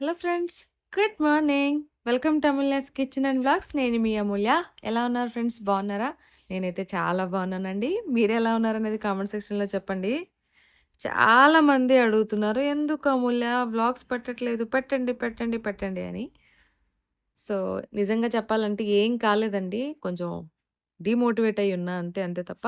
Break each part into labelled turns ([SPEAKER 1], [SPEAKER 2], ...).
[SPEAKER 1] Hello friends good morning. Welcome to Amulya's kitchen and blogs నేను మీ అమూల్య. ఎలా ఉన్నారు ఫ్రెండ్స్? బాగున్నారా? నేనైతే చాలా బాగున్నానండి. మీరు ఎలా ఉన్నారనేది కామెంట్ సెక్షన్లో చెప్పండి. చాలా మంది అడుగుతున్నారు ఎందుకు అమూల్య? బ్లాగ్స్ పెట్టట్లేదు. పెట్టండి పెట్టండి పెట్టండి అని. సో నిజంగా చెప్పాలంటే ఏం కాలేదండి. కొంచెం డిమోటివేట్ అయ్యి ఉన్నా అంతే అంతే తప్ప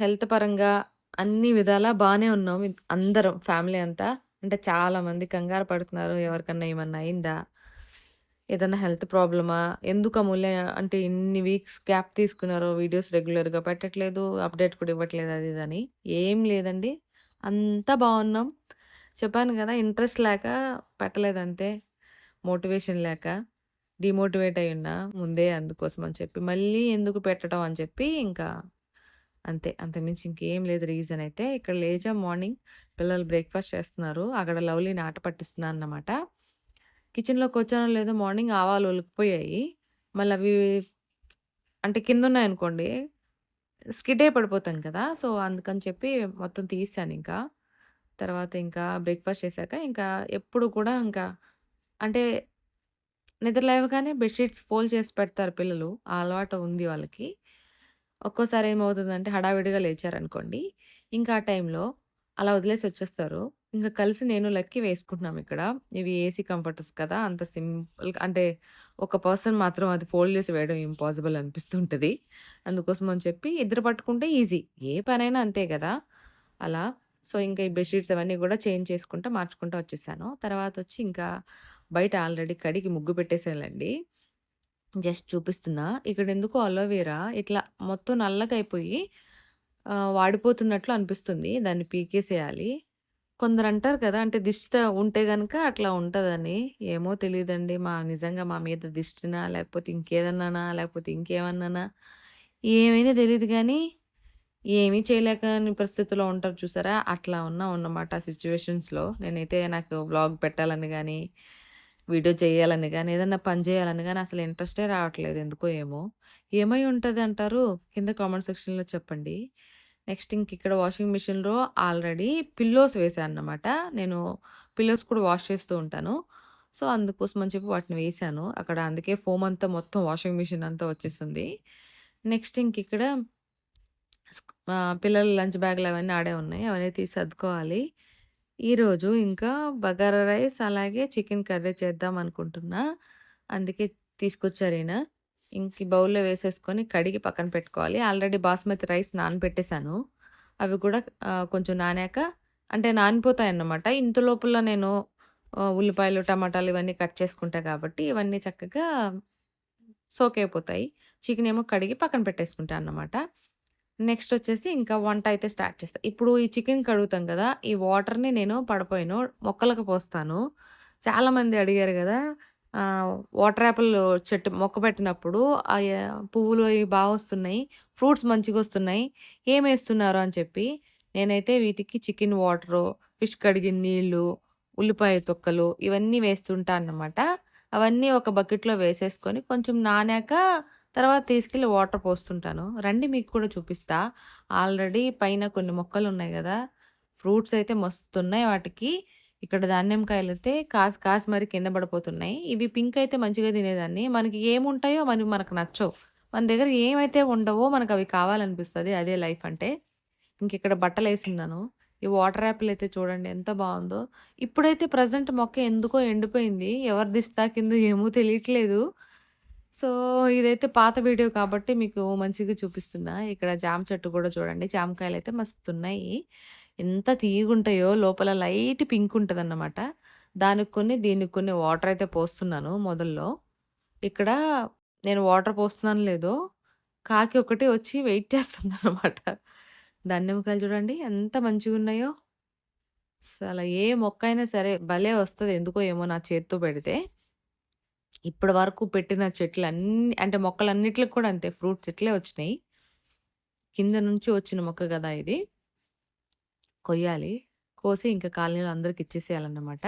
[SPEAKER 1] హెల్త్ పరంగా అన్ని విధాలా బాగానే ఉన్నాం. అందరం ఫ్యామిలీ అంతా. అంటే చాలామంది కంగారు పడుతున్నారు. ఎవరికన్నా ఏమన్నా అయిందా? ఏదన్నా హెల్త్ ప్రాబ్లమా? ఎందుకు అమూల్య అంటే ఇన్ని వీక్స్ గ్యాప్ తీసుకున్నారో? వీడియోస్ రెగ్యులర్గా పెట్టట్లేదు అప్డేట్ కూడా ఇవ్వట్లేదు అది ఇది అని. ఏం లేదండి. అంతా బాగున్నాం. చెప్పాను కదా ఇంట్రెస్ట్ లేక పెట్టలేదు అంతే మోటివేషన్ లేక డిమోటివేట్ అయి ఉన్నా ముందే అందుకోసం అని చెప్పి మళ్ళీ ఎందుకు పెట్టడం అని చెప్పి ఇంకా అంతే అంతకుమించి ఇంకేం లేదు రీజన్ అయితే. ఇక్కడ లేజా మార్నింగ్ పిల్లలు బ్రేక్ఫాస్ట్ చేస్తున్నారు. అక్కడ లవ్లీని ఆట పట్టిస్తున్నాను అన్నమాట కిచెన్లోకి వచ్చానో లేదో మార్నింగ్ ఆవాలు ఒలికిపోయాయి. మళ్ళీ అవి అంటే కింద ఉన్నాయనుకోండి స్కిడ్ పడిపోతాం కదా. సో అందుకని చెప్పి మొత్తం తీసాను ఇంకా. తర్వాత ఇంకా బ్రేక్ఫాస్ట్ చేశాక ఇంకా ఎప్పుడు కూడా ఇంకా అంటే నిద్ర లేవగానే బెడ్షీట్స్ ఫోల్డ్ చేసి పెడతారు పిల్లలు. ఆ అలవాటు ఉంది వాళ్ళకి. ఒక్కోసారి ఏమవుతుందంటే హడావిడిగా లేచారనుకోండి. ఇంకా ఆ టైంలో అలా వదిలేసి వచ్చేస్తారు. ఇంకా కలిసి నేను లక్కీ వేసుకుంటున్నాం ఇక్కడ. ఇవి ఏసీ కంఫర్టర్స్ కదా అంత సింపుల్ అంటే ఒక పర్సన్ మాత్రం అది ఫోల్డ్ చేసి వేయడం ఇంపాసిబుల్ అనిపిస్తుంటుంది. అందుకోసం అని చెప్పి ఇద్దరు పట్టుకుంటే ఈజీ. ఏ పనైనా అంతే కదా. అలా. సో ఇంకా ఈ బెడ్షీట్స్ అవన్నీ కూడా చేంజ్ చేసుకుంటా మార్చుకుంటూ వచ్చేసాను. తర్వాత వచ్చి ఇంకా బయట ఆల్రెడీ కడిగి ముగ్గు పెట్టేసానులేండి జస్ట్ చూపిస్తున్నా. ఇక్కడ ఎందుకో అలోవెరా ఇట్లా మొత్తం నల్లగా అయిపోయి వాడిపోతున్నట్లు అనిపిస్తుంది. దాన్ని పీకేసేయాలి. కొందరు అంటారు కదా అంటే దిష్టి ఉంటే గనక అట్లా ఉంటదని. ఏమో తెలియదండి. మా నిజంగా మా మీద దిష్టినా లేకపోతే ఇంకేదన్నానా లేకపోతే ఇంకేమన్నానా? ఏమైనా తెలియదు కానీ ఏమీ చేయలేకని పరిస్థితిలో ఉంటారు చూసారా? అట్లా ఉన్నాం అన్నమాట సిచ్యువేషన్స్లో. నేనైతే నాకు వ్లాగ్ పెట్టాలని కానీ వీడియో చేయాలని కానీ ఏదన్నా పని చేయాలని కానీ అసలు ఇంట్రెస్టే రావట్లేదు ఎందుకో ఏమో! ఏమై ఉంటుంది అంటారు? కింద కామెంట్ సెక్షన్‌లో చెప్పండి. నెక్స్ట్ ఇంక ఇక్కడ వాషింగ్ మిషన్‌లో ఆల్రెడీ పిల్లోస్ వేశానన్నమాట. నేను పిల్లోస్ కూడా వాష్ చేస్తూ ఉంటాను. సో, అందుకోసం అని చెప్పి వాటిని వేశాను. అక్కడ అందుకే ఫోమ్ అంతా మొత్తం వాషింగ్ మిషన్ అంతా వచ్చేస్తుంది నెక్స్ట్ ఇంక ఇక్కడ పిల్లల లంచ్ బ్యాగ్‌లు అవన్నీ ఆడే ఉన్నాయి. అవన్నీ తీసి సర్దుకోవాలి. ఈరోజు ఇంకా బగారా రైస్ అలాగే చికెన్ కర్రీ చేద్దాం అనుకుంటున్నా. అందుకే తీసుకొచ్చారీయన. ఇంక బౌల్‌లో వేసేసుకొని కడిగి పక్కన పెట్టుకోవాలి. ఆల్రెడీ బాస్మతి రైస్ నానబెట్టేసాను. అవి కూడా కొంచెం నానాక అంటే నానిపోతాయన్నమాట. ఇంత లోపల నేను ఉల్లిపాయలు, టమాటాలు ఇవన్నీ కట్ చేసుకుంటా కాబట్టి ఇవన్నీ చక్కగా సోక్ అయిపోతాయి. చికెన్ ఏమో కడిగి పక్కన పెట్టేసుకుంటా అన్నమాట. నెక్స్ట్ వచ్చేసి ఇంకా వంట అయితే స్టార్ట్ చేస్తాను ఇప్పుడు ఈ చికెన్ కడుగుతాం కదా! ఈ వాటర్‌ని నేను పడిపోయాను మొక్కలకు పోస్తాను. చాలామంది అడిగారు కదా వాటర్ యాపిల్ చెట్టు మొక్క పెట్టినప్పుడు ఆహ్, పువ్వులు అవి బాగా వస్తున్నాయి. ఫ్రూట్స్ మంచిగా వస్తున్నాయి ఏమేస్తున్నారు అని చెప్పి నేనైతే వీటికి చికెన్ వాటరు, ఫిష్ కడిగిన నీళ్ళు, ఉల్లిపాయ తొక్కలు ఇవన్నీ వేస్తుంటా అన్నమాట. అవన్నీ ఒక బకెట్‌లో వేసేసుకొని కొంచెం నానాక తర్వాత తీసుకెళ్ళి వాటర్ పోస్తుంటాను. రండి మీకు కూడా చూపిస్తా. ఆల్రెడీ పైన కొన్ని మొక్కలు ఉన్నాయి కదా ఫ్రూట్స్ అయితే మస్తున్నాయి వాటికి. ఇక్కడ దానిమ్మకాయలైతే కాసి కాసి మరి కింద పడిపోతున్నాయి. ఇవి పింక్ అయితే మంచిగా తినేదాన్ని. మనకి ఏముంటాయో మనకి మనకు నచ్చవు. మన దగ్గర ఏమైతే ఉండవో మనకి అవి కావాలనిపిస్తుంది అదే లైఫ్ అంటే. ఇంక ఇక్కడ బట్టలు వేసున్నాను ఈ వాటర్ యాపిల్ అయితే చూడండి ఎంత బాగుందో ఇప్పుడైతే ప్రజెంట్ మొక్క ఎందుకో ఎండిపోయింది. ఎవరి దిష్టి కింద ఏమో తెలియట్లేదు. సో, ఇదైతే పాత వీడియో కాబట్టి మీకు మంచిగా చూపిస్తున్నా. ఇక్కడ జామ చెట్టు కూడా చూడండి. జామకాయలు అయితే మస్తున్నాయి. ఎంత తీగుంటాయో లోపల లైట్ పింక్ ఉంటదన్నమాట. దానికి కొన్ని, దీనికి కొన్ని వాటర్ అయితే పోస్తున్నాను మొదల్లో. ఇక్కడ నేను వాటర్ పోస్తున్నాను లేదో కాకి ఒకటి వచ్చి వెయిట్ చేస్తుందన్నమాట. దానిమ్మకాయలు చూడండి ఎంత మంచిగున్నాయో. అసలు ఏ మొక్క అయినా సరే భలే వస్తుంది ఎందుకో ఏమో నా చేత్తో పెడితే. ఇప్పటి వరకు పెట్టిన చెట్లు అన్ని అంటే మొక్కలన్నిటికి కూడా అంతే ఫ్రూట్స్ చెట్లే వచ్చినాయి. కింద నుంచి వచ్చిన మొక్క కదా ఇది. కొయ్యాలి. కోసి ఇంకా కాలనీలో అందరికి ఇచ్చేసేయాలన్నమాట.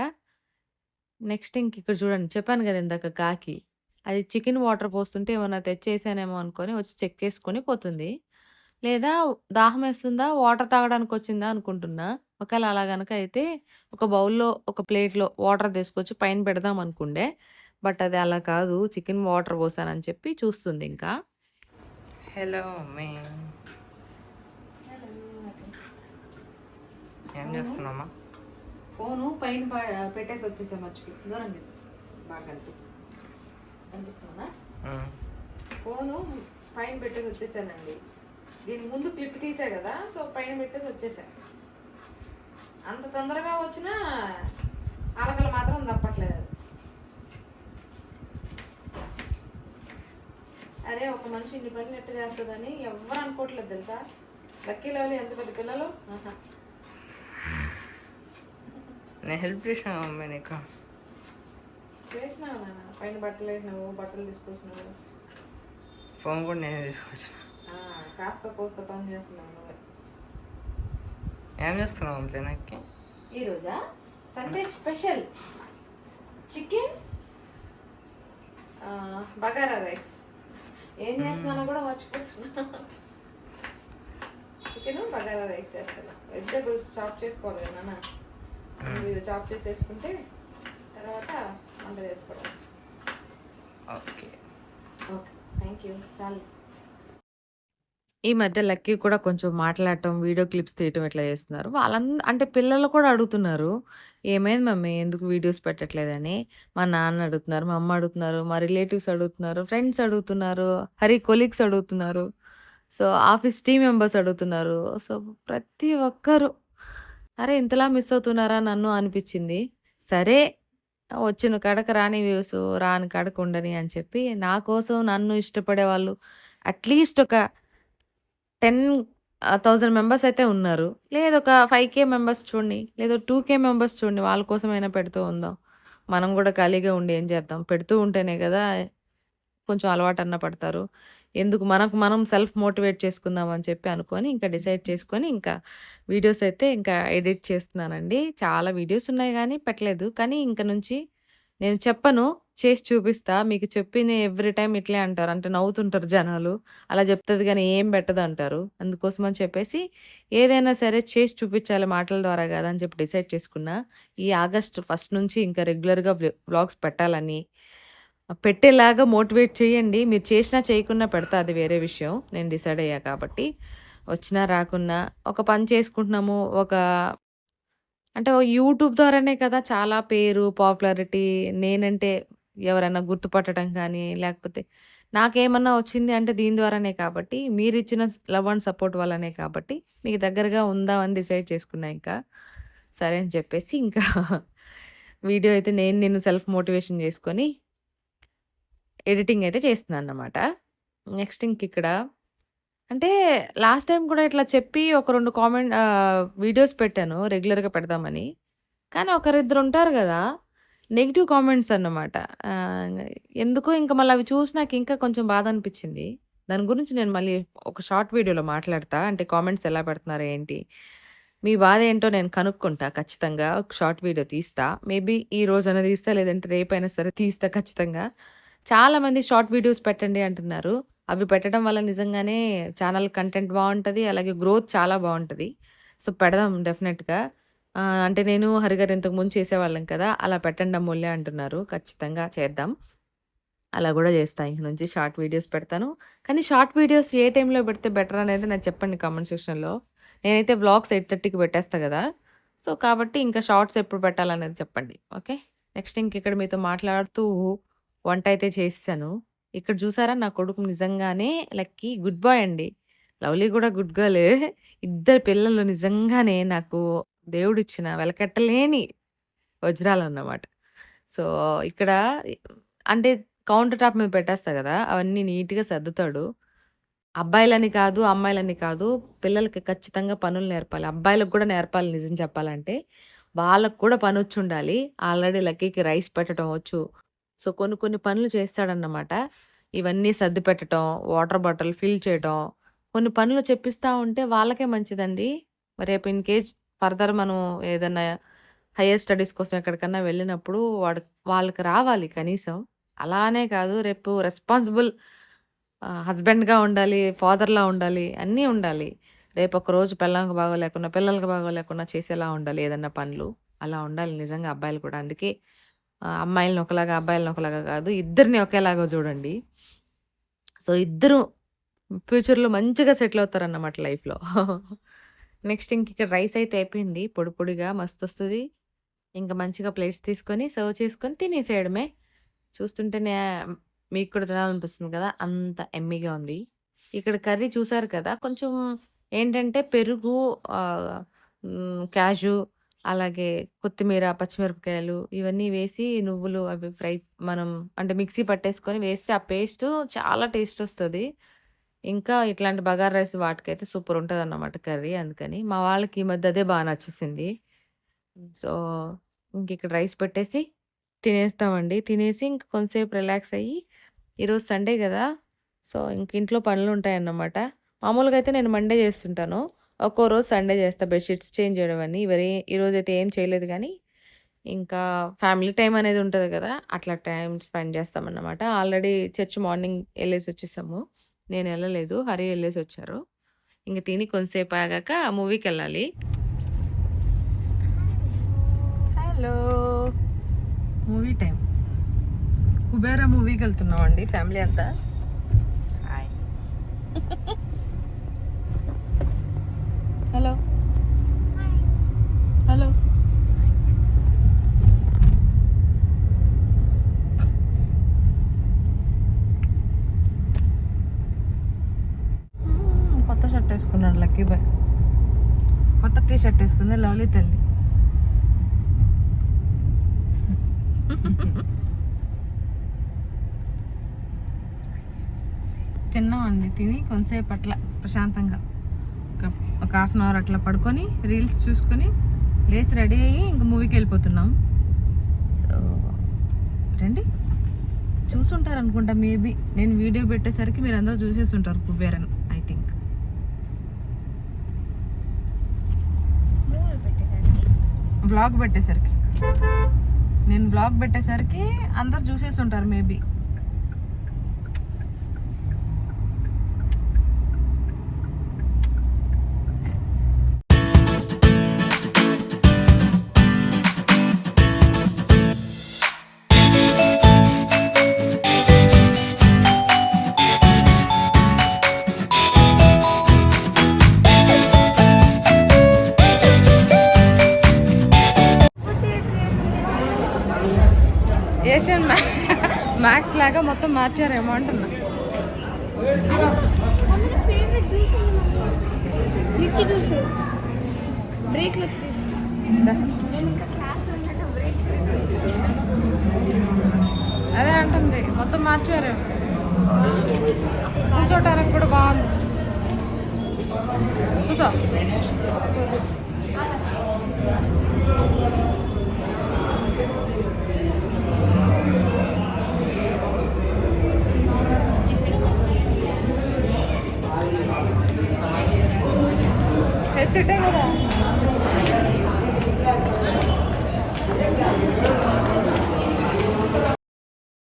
[SPEAKER 1] నెక్స్ట్ ఇంక ఇక్కడ చూడండి చెప్పాను కదా ఇందాక కాకి. అది చికెన్ వాటర్ పోస్తుంటే ఏమన్నా తెచ్చేసానేమో అనుకొని వచ్చి చెక్ చేసుకొని పోతుంది. లేదా దాహం వేస్తుందా వాటర్ తాగడానికి వచ్చిందా అనుకుంటున్నా. ఒకవేళ అలా కనుక అయితే ఒక బౌల్‌లో, ఒక ప్లేట్‌లో వాటర్ తీసుకొచ్చి పైన పెడదాం అనుకుండే. బట్ అది అలా కాదు. చికెన్ వాటర్ పోసానని చెప్పి చూస్తుందింకా.
[SPEAKER 2] హలో మమ్మీ ఏం చేస్తున్నామా
[SPEAKER 1] ఫోను పైన ప పెట్టేసి వచ్చేసా మర్చిపోయి. వెళ్ళు. బాగా కనిపిస్తుంది. కనిపిస్తుందా? ఫోను పైన పెట్టేసి వచ్చేసానండి. దీని ముందు క్లిప్ తీసా కదా! సో, పైన పెట్టేసి వచ్చేసా. అంత తొందరగా వచ్చినా అలకలు మాత్రం తప్పట్లేదు. అరే! ఒక మనిషి ఇన్ని పనులు ఎట్ట చేస్తదని ఎవ్వరు అనుకోవట్లేదు తెలుసా? లక్కీ లెవెల్ ఎంత పెద్ద పిల్లలు.
[SPEAKER 2] నేను హెల్ప్ చేసిన మమ్మీ నీకు
[SPEAKER 1] చేసినావు నాన్న. పైన బట్టలు వేసినావు, బట్టలు తీసుకొచ్చినావు.
[SPEAKER 2] ఫోన్ కూడా నేనే తీసుకొచ్చిన
[SPEAKER 1] కాస్త కోస్త పని చేస్తున్నావు నువ్వే.
[SPEAKER 2] ఏం చేస్తున్నావు మమ్మీ తినక్కి
[SPEAKER 1] ఈరోజా Sunday special chicken bagara rice ఏం చేస్తున్నానో కూడా మర్చిపోతున్నా. చికెన్ బగారా రైస్ చేస్తున్నా. వెజిటేబుల్స్ చాప్ చేసుకోవాలి నాన్న. ఇది చాప్ చేసేసుకుంటే తర్వాత వంట చేసుకోవడం.
[SPEAKER 2] ఓకే.
[SPEAKER 1] ఓకే థ్యాంక్ యూ చాలు. ఈ మధ్య లక్కీ కూడా కొంచెం మాట్లాడటం, వీడియో క్లిప్స్ తీయటం ఇట్లా చేస్తున్నారు. వాళ్ళంద అంటే పిల్లలు కూడా అడుగుతున్నారు. "ఏమైంది మమ్మీ ఎందుకు వీడియోస్ పెట్టట్లేదని?" మా నాన్న అడుగుతున్నారు, మా అమ్మ అడుగుతున్నారు, మా రిలేటివ్స్ అడుగుతున్నారు, ఫ్రెండ్స్ అడుగుతున్నారు, హరి కొలీగ్స్ అడుగుతున్నారు. సో, ఆఫీస్ టీమ్ మెంబర్స్ అడుగుతున్నారు. సో, ప్రతి ఒక్కరు అరే! ఇంతలా మిస్ అవుతున్నారా నన్ను అనిపిచ్చింది. సరే వచ్చిన కాడక రాని వ్యూస్, రాని కాడక ఉండని అని చెప్పి నా కోసం నన్ను ఇష్టపడే వాళ్ళు అట్‌లీస్ట్ ఒక టెన్ థౌజండ్ మెంబర్స్ అయితే ఉన్నారు. లేదు ఒక ఫైవ్ కే మెంబర్స్ చూడండి. లేదా 2,000 మెంబర్స్ చూడండి. వాళ్ళ కోసమైనా పెడుతూ ఉందాం. మనం కూడా ఖాళీగా ఉండి ఏం చేద్దాం? పెడుతూ ఉంటేనే కదా! కొంచెం అలవాటన్నా పడతారు. ఎందుకు మనకు మనం సెల్ఫ్ మోటివేట్ చేసుకుందాం అని చెప్పి అనుకోని ఇంకా డిసైడ్ చేసుకొని ఇంకా వీడియోస్ అయితే ఇంకా ఎడిట్ చేస్తున్నానండి. చాలా వీడియోస్ ఉన్నాయి కానీ పెట్టలేదు. కానీ ఇంక నుంచి నేను చెప్పను. చేసి చూపిస్తా. మీకు చెప్పిన ఎవ్రీ టైం ఇట్లే అంటారు. అంటే నవ్వుతుంటారు జనాలు. అలా చెప్తుంది కానీ ఏం పెట్టదంటారు. అందుకోసం అని చెప్పేసి ఏదైనా సరే చేసి చూపించాలి మాటల ద్వారా కదా అని చెప్పి డిసైడ్ చేసుకున్నా. ఈ ఆగస్ట్ ఫస్ట్ నుంచి ఇంకా రెగ్యులర్‌గా బ్లాగ్స్ వ్లాగ్స్ పెట్టాలని పెట్టేలాగా మోటివేట్ చేయండి. మీరు చేసినా చేయకున్నా పెడతా అది వేరే విషయం. నేను డిసైడ్ అయ్యా కాబట్టి. వచ్చినా రాకున్నా ఒక పని చేసుకుంటున్నాము. ఒక అంటే యూట్యూబ్ ద్వారానే కదా చాలా పేరు, పాపులారిటీ నేనంటే ఎవరైనా గుర్తుపట్టడం కానీ, లేకపోతే నాకేమన్నా వచ్చింది అంటే దీని ద్వారానే కాబట్టి, మీరిచ్చిన స్ లవ్ అండ్ సపోర్ట్ వల్లనే కాబట్టి, మీకు దగ్గరగా ఉందామని డిసైడ్ చేసుకున్నా ఇంకా. సరే అని చెప్పేసి ఇంకా వీడియో అయితే నేను నేను సెల్ఫ్ మోటివేషన్ చేసుకొని ఎడిటింగ్ అయితే చేస్తున్నానన్నమాట. నెక్స్ట్ ఇంకిక్కడ అంటే లాస్ట్ టైం కూడా ఇట్లా చెప్పి ఒక 2 కామెంట్ ఆహ్, వీడియోస్ పెట్టాను రెగ్యులర్‌గా పెడదామని. కానీ ఒకరిద్దరు ఉంటారు గదా! నెగెటివ్ కామెంట్స్ అన్నమాట. ఆహ్, ఎందుకో ఇంక మళ్ళీ అవి చూసి నాకు ఇంకా కొంచెం బాధ అనిపించింది దాని గురించి నేను మళ్ళీ ఒక షార్ట్ వీడియోలో మాట్లాడతా. అంటే కామెంట్స్ ఎలా పెడుతున్నారు ఏంటి? మీ బాధ ఏంటో నేను కనుక్కుంటా ఖచ్చితంగా. ఒక షార్ట్ వీడియో తీస్తా. మేబీ ఈ రోజైనా తీస్తా లేదంటే రేపైనా సరే తీస్తా ఖచ్చితంగా. చాలామంది షార్ట్ వీడియోస్ పెట్టండి అంటున్నారు. అవి పెట్టడం వల్ల నిజంగానే ఛానల్ కంటెంట్ బాగుంటుంది అలాగే గ్రోత్ చాలా బాగుంటుంది సో, పెడదాం డెఫినెట్‌గా. అంటే నేను, హరిగారు ఇంతకుముందు చేసేవాళ్ళం కదా! అలా పెట్టండి అమూల్య అంటున్నారు. ఖచ్చితంగా చేద్దాం. అలా కూడా చేస్తాను ఇంక నుంచి షార్ట్ వీడియోస్ పెడతాను. కానీ షార్ట్ వీడియోస్ ఏ టైంలో పెడితే బెటర్ అనేది నాకు చెప్పండి కామెంట్ సెక్షన్‌లో. నేనైతే వ్లాగ్స్ 8:30కి పెట్టేస్తా కదా సో, కాబట్టి ఇంకా షార్ట్స్ ఎప్పుడు పెట్టాలనేది చెప్పండి. ఓకే. నెక్స్ట్ ఇంకిక్కడ మీతో మాట్లాడుతూ వంట అయితే చేశాను ఇక్కడ చూసారా నా కొడుకు నిజంగానే లక్కీ గుడ్ బాయ్ అండి. లవ్లీ కూడా గుడ్ గర్లే. ఇద్దరు పిల్లలు నిజంగానే నాకు దేవుడిచ్చిన వెలకట్టలేని వజ్రాలన్నమాట. సో, ఇక్కడ అంటే కౌంటర్ టాప్ మీద పెట్టేస్తా కదా అవన్నీ నీట్‌గా సర్దుతాడు. అబ్బాయిలని కాదు, అమ్మాయిలని కాదు. పిల్లలకి ఖచ్చితంగా పనులు నేర్పాలి. అబ్బాయిలకు కూడా నేర్పాలి నిజం చెప్పాలంటే. వాళ్ళకు కూడా పని వచ్చుండాలి ఆల్రెడీ లక్కీకి రైస్ పెట్టడం వచ్చు. సో, కొన్ని కొన్ని పనులు చేస్తాడన్నమాట. ఇవన్నీ సర్దిపెట్టటం వాటర్ బాటిల్ ఫిల్ చేయటం, కొన్ని పనులు చెప్పిస్తా ఉంటే వాళ్ళకే మంచిదండి. రేపు ఇన్ కేజ్ ఫర్దర్ మనం ఏదైనా హైయర్ స్టడీస్ కోసం ఎక్కడికన్నా వెళ్ళినప్పుడు వాడు వాళ్ళకి రావాలి కనీసం. అలానే కాదు రేపు రెస్పాన్సిబుల్ హస్బెండ్‌గా ఉండాలి, ఫాదర్‌లా ఉండాలి, అన్నీ ఉండాలి. రేపు ఒక రోజు పెళ్ళాంకి బాగోలేకున్నా పిల్లలకి బాగోలేకున్నా చేసేలా ఉండాలి ఏదన్నా పనులు అలా ఉండాలి నిజంగా అబ్బాయిలు కూడా అందుకే అమ్మాయిలను ఒకలాగా అబ్బాయిలను ఒకలాగా కాదు ఇద్దరిని ఒకేలాగా చూడండి. సో ఇద్దరు ఫ్యూచర్లో మంచిగా సెటిల్ అవుతారన్నమాట లైఫ్లో. నెక్స్ట్ ఇంక ఇక్కడ రైస్ అయితే అయిపోయింది. పొడి పొడిగా మస్తు వస్తుంది ఇంకా మంచిగా ప్లేట్స్ తీసుకొని సర్వ్ చేసుకొని తినేసేయడమే. చూస్తుంటేనే మీకు కూడా తినాలనిపిస్తుంది కదా అంత ఎమ్మీగా ఉంది. ఇక్కడ కర్రీ చూసారు కదా కొంచెం ఏంటంటే పెరుగు క్యాజు అలాగే కొత్తిమీర పచ్చిమిరపకాయలు ఇవన్నీ వేసి నువ్వులు అవి ఫ్రై మనం అంటే మిక్సీ పట్టేసుకొని వేస్తే ఆ పేస్ట్ చాలా టేస్ట్ వస్తుంది. ఇంకా ఇట్లాంటి బగారా రైస్ వాటికైతే సూపర్ ఉంటుంది అన్నమాట కర్రీ అందుకని. మా వాళ్ళకి ఈ మధ్య అదే బాగా నచ్చేసింది. సో ఇంక ఇక్కడ రైస్ పెట్టేసి తినేస్తామండి. తినేసి ఇంక కొంతసేపు రిలాక్స్ అయ్యి ఈరోజు సండే కదా! సో ఇంక ఇంట్లో పనులు ఉంటాయన్నమాట. మామూలుగా అయితే నేను మండే చేస్తుంటాను. ఒక్కో రోజు సండే చేస్తా బెడ్షీట్స్ చేంజ్ చేయడం అని ఇవరే ఈరోజు అయితే ఏం చేయలేదు కానీ ఇంకా ఫ్యామిలీ టైం అనేది ఉంటుంది కదా అట్లా టైం స్పెండ్ చేస్తామన్నమాట. ఆల్రెడీ చర్చ్ మార్నింగ్ వెళ్ళేసి వచ్చేసాము. నేను వెళ్ళలేదు హరి వెళ్ళేసి వచ్చారు. ఇంక తిని కొంతసేపు ఆగాక మూవీకి వెళ్ళాలి హలో. మూవీ టైం కుబేరా మూవీకి వెళ్తున్నాం అండి ఫ్యామిలీ అంతా.
[SPEAKER 2] హాయ్.
[SPEAKER 1] హలో. హలో. కొత్త షర్ట్ వేసుకున్నాడు లక్కీ బాయ్. కొత్త టీ షర్ట్ వేసుకుంది లవ్లీ తల్లి. తిన్నామండి తిని కొంతసేపు అట్లా ప్రశాంతంగా. ఒక ఒక హాఫ్ అన్ అవర్ అట్లా పడుకొని రీల్స్ చూసుకొని లేచి రెడీ అయ్యి ఇంక మూవీకి వెళ్ళిపోతున్నాం. సో రండి. చూసుంటారు అనుకుంటా మేబీ నేను వీడియో పెట్టేసరికి మీరు అందరూ చూసేసి ఉంటారు కుబేరన్ ఐ థింక్ బ్లాగ్ పెట్టేసరికి. నేను బ్లాగ్ పెట్టేసరికి అందరు చూసేసి ఉంటారు మేబీ లాగా మొత్తం మార్చారేమో అంటున్నా.
[SPEAKER 3] లిచ్చి జ్యూస్ బ్రేక్
[SPEAKER 1] అదే అంటుంది. మొత్తం మార్చారు. కూర్చోటానికి కూడా బాగుంది. కూర్చో. తెచ్చుంటే కదా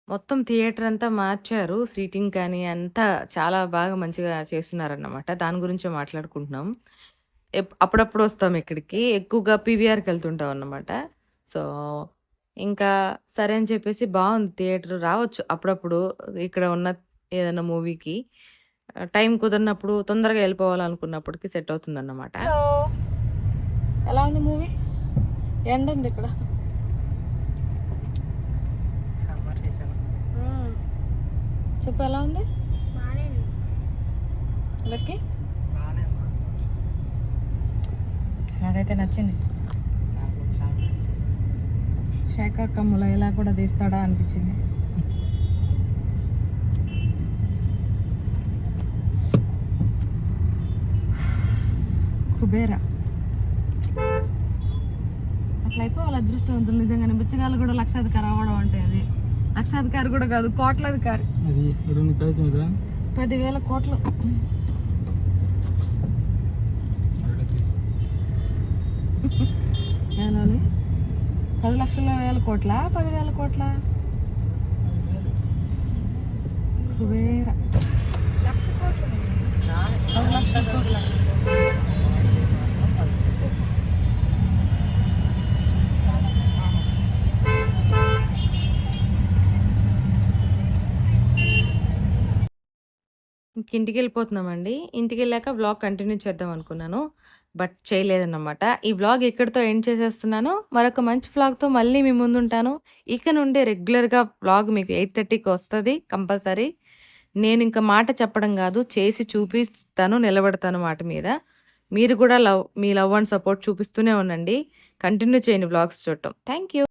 [SPEAKER 1] మొత్తం థియేటర్ అంతా మార్చారు. సీటింగ్ కానీ అంతా చాలా బాగా మంచిగా చేస్తున్నారన్నమాట. దాని గురించే మాట్లాడుకుంటున్నాం. అప్పుడప్పుడు వస్తాం ఇక్కడికి. ఎక్కువగా పీవీఆర్‌కి వెళ్తుంటాం అన్నమాట. సో, ఇంకా సరే అని చెప్పేసి బాగుంది థియేటర్. రావచ్చు అప్పుడప్పుడు ఇక్కడ ఉన్న ఏదైనా మూవీకి. టైం కుదిరినప్పుడు తొందరగా వెళ్ళిపోవాలనుకున్నప్పటికి సెట్ అవుతుందన్నమాట. ఎలా ఉంది మూవీ? ఎండుంది ఇక్కడ.
[SPEAKER 2] సమ్మర్ సీజన్
[SPEAKER 1] హ్మ్. చెప్పు ఎలా ఉంది? లక్కీ?
[SPEAKER 2] ఉంది
[SPEAKER 1] నాకైతే నచ్చింది.
[SPEAKER 2] నాకు చాలా నచ్చింది
[SPEAKER 1] శేఖర్ కమ్ముల ఇలా కూడా తీస్తాడా అనిపించింది. కుబేరా అట్లా అయిపోవాలి అదృష్టవంతులు నిజంగానే బిచ్చగాళ్ళు కూడా లక్షాధికారి అవ్వడం అంటే అది. లక్షాధికారి కూడా కాదు కోట్లధికారి.
[SPEAKER 4] అది రెండు కాగితం మీద?
[SPEAKER 1] పదివేల కోట్లు. ఏనాలి పది లక్షల వేల కోట్ల? పదివేల కోట్ల? కుబేర
[SPEAKER 3] లక్ష కోట్లు.
[SPEAKER 2] పది లక్షలు రెండు
[SPEAKER 1] ఇంటికి వెళ్ళిపోతున్నామండి ఇంటికి వెళ్ళాక వ్లాగ్ కంటిన్యూ చేద్దాం అనుకున్నాను. బట్ చేయలేదన్నమాట. ఈ వ్లాగ్ ఇక్కడితో ఎండ్ చేసేస్తున్నాను మరొక మంచి వ్లాగ్తో మళ్ళీ మీ ముందు ఉంటాను ఇక నుండి రెగ్యులర్గా వ్లాగ్ మీకు ఎయిట్ థర్టీకి వస్తుంది కంపల్సరీ. నేను ఇంకా మాట చెప్పడం కాదు చేసి చూపిస్తాను నిలబడతాను మాట మీద. మీరు కూడా లవ్ మీ లవ్ అండ్ సపోర్ట్ చూపిస్తూనే ఉండండి. కంటిన్యూ చేయండి వ్లాగ్స్ చూడటం. Thank you.